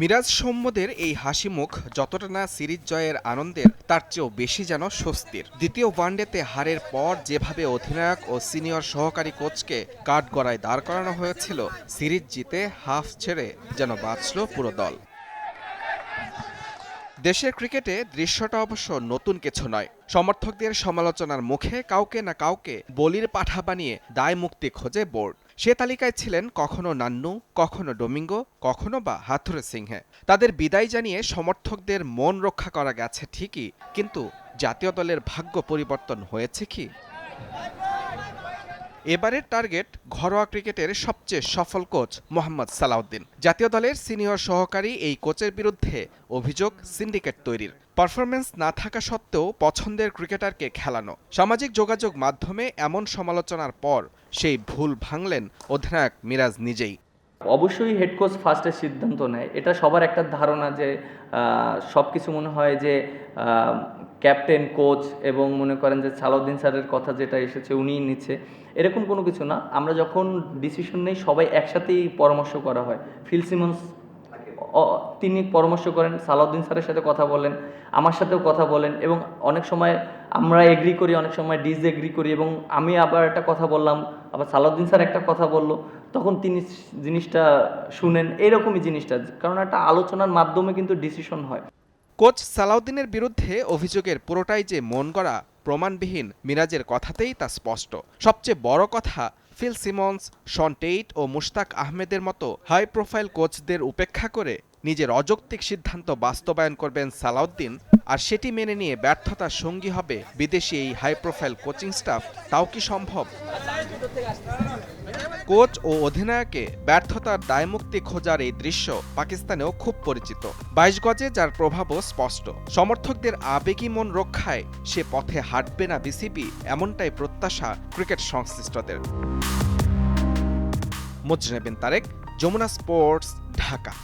মিরাজ সৌম্যদের এই হাসি মুখ যতটা না সিরিজ জয়ের আনন্দের, তার চেয়েও বেশি যেন স্বস্তির। দ্বিতীয় ওয়ানডেতে হারের পর যেভাবে অধিনায়ক ও সিনিয়র সহকারী কোচকে কাঠগড়ায় দাঁড় করানো হয়েছিল, সিরিজ জিতে হাফ ছেড়ে যেন বাঁচল পুরো দল। দেশের ক্রিকেটে দৃশ্যটা অবশ্য নতুন কিছু নয়। সমর্থকদের সমালোচনার মুখে কাউকে না কাউকে বলির পাঠা বানিয়ে দায় মুক্তি খোঁজে বোর্ড। সে তালিকায় ছিলেন কখনো নান্নু, কখনো ডোমিঙ্গো, কখনো বা হাথুরে সিংহে। তাদের বিদায় জানিয়ে সমর্থকদের মন রক্ষা করা গেছে ঠিকই, কিন্তু জাতীয় দলের ভাগ্য পরিবর্তন হয়েছে কি? এবারের টার্গেট ঘরোয়া ক্রিকেটের সবচেয়ে সফল কোচ মোহাম্মদ সালাউদ্দিন। জাতীয় দলের সিনিয়র সহকারী এই কোচের বিরুদ্ধে অভিযোগ সিন্ডিকেট তৈরির। পারফরমেন্স না থাকা সত্ত্বেও পছন্দের ক্রিকেটারকে খেলানো। সামাজিক যোগাযোগ মাধ্যমে এমন সমালোচনার পর সেই ভুল ভাঙলেন অধিনায়ক মিরাজ নিজেই। অবশ্যই হেড কোচ ফার্স্টে সিদ্ধান্ত নেয়। এটা সবার একটা ধারণা যে সব কিছু মনে হয় যে ক্যাপ্টেন, কোচ এবং মনে করেন যে সালাউদ্দিন স্যারের কথা যেটা এসেছে উনিই নিচ্ছে, এরকম কোনো কিছু না। আমরা যখন ডিসিশন নেই, সবাই একসাথেই পরামর্শ করা হয়। ফিল সিমন্স তিনি পরামর্শ করেন, সালাউদ্দিন স্যারের সাথে কথা বলেন, আমার সাথেও কথা বলেন এবং অনেক সময় আমরা এগ্রি করি, অনেক সময় ডিস এগ্রি করি এবং আমি আবার একটা কথা বললাম, আবার সালাউদ্দিন স্যার একটা কথা বলল, তখন তিনি জিনিসটা শুনেন, এরকমই জিনিসটা, কারণ একটা আলোচনার মাধ্যমে কিন্তু ডিসিশন হয়। কোচ সালাউদ্দিনের বিরুদ্ধে অভিযোগের পুরোটাই যে মন গড়া প্রমাণবিহীন মিরাজের কথাতেই তা স্পষ্ট। সবচেয়ে বড় কথা, ফিল সিমন্স, শন টেইট ও মুশতাক আহমেদের মতো হাই প্রোফাইল কোচদের উপেক্ষা করে নিজের অযৌক্তিক সিদ্ধান্ত বাস্তবায়ন করবেন সালাউদ্দিন, আর সেটি মেনে নিয়ে ব্যর্থতার সঙ্গী হবে বিদেশি এই হাই প্রোফাইল কোচিং স্টাফ, তাও কি সম্ভব? কোচ ও অধিনায়কে ব্যর্থতার দায়মুক্তি খোঁজার এই দৃশ্য পাকিস্তানেও খুব পরিচিত। বাইশ গজে যার প্রভাবও স্পষ্ট। সমর্থকদের আবেগী মন রক্ষায় সে পথে হাঁটবে না বিসিবি, এমনটাই প্রত্যাশা ক্রিকেট সংশ্লিষ্টদের। মুজনেবিন তারেক, যমুনা স্পোর্টস, ঢাকা।